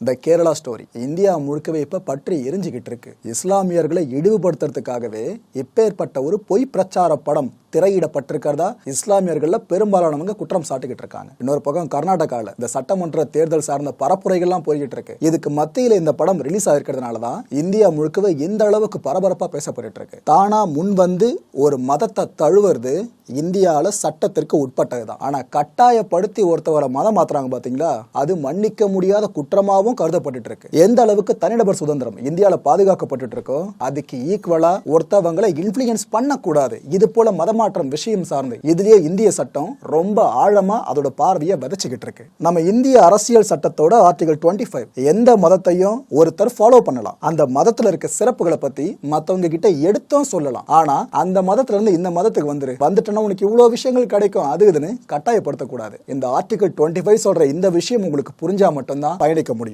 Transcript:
இந்த Kerala story India முழுக்கவே இப்ப பற்றி எரிஞ்சுக்கிட்டு இருக்கு. இஸ்லாமியர்களை இழிவுபடுத்துறதுக்காகவே இப்பேற்பட்ட ஒரு பொய் பிரச்சார படம் திரையிடப்பட்டிருக்கிறதா? இஸ்லாமியர்கள்ல பெரும்பாலானவங்க குற்றம் சாட்டிக்கிட்டு இருக்காங்க. இன்னொரு பக்கம் கர்நாடகாவில் இந்த சட்டமன்ற தேர்தல் சார்ந்த பரப்புரைகள்லாம் போய்கிட்டு இருக்கு. இதுக்கு மத்தியில் இந்த படம் ரிலீஸ் ஆயிருக்கிறதுனால தான் இந்தியா முழுக்கவே இந்த அளவுக்கு பரபரப்பாக பேசப்பட்டு இருக்கு. தானா முன் வந்து ஒரு மதத்தை தழுவுறது இந்தியாவில் சட்டத்திற்கு உட்பட்டது தான். ஆனால் கட்டாயப்படுத்தி ஒருத்தவரை மதம் மாத்துறாங்க பார்த்தீங்களா அது மன்னிக்க முடியாத குற்றமாகவும் கருதப்பட்டு இருக்கு. எந்த அளவுக்கு தனிநபர் சுதந்திரம் இந்தியாவில் பாதுகாக்கப்பட்டு இருக்கோ அதுக்கு ஈக்குவலாக ஒருத்தவங்களை இன்ஃபுளுயன்ஸ் பண்ணக்கூடாது. இது போல மதமாற்றம் விஷயம் சார்ந்து இதுலயே இந்திய சட்டம் ரொம்ப ஆழமா அதோட பார்வையை விதைச்சுக்கிட்டு இருக்கு. நம்ம இந்திய அரசியல் சட்டத்தோட ஆர்டிகல் டுவெண்ட்டி ஃபைவ். எந்த மதத்தையும் ஒருத்தர் ஃபாலோ பண்ணலாம். அந்த மதத்துல இருக்க சிறப்புகளை பத்தி மத்தவங்க கிட்ட எடுத்தும் சொல்லலாம். ஆனா அந்த மதத்துல இருந்து இந்த மதத்துக்கு வந்துரு. வந்துட்டேன்னா உனக்கு இவ்வளவு விஷயங்கள் கிடைக்கும். அது இதுன்னு கட்டாயப்படுத்தக்கூடாது. இந்த ஆர்டிகல் டுவெண்ட்டி ஃபைவ் சொல்ற இந்த விஷயம் உங்களுக்கு புரிஞ்சா மட்டும்தான் பயணிக்க முடியும்.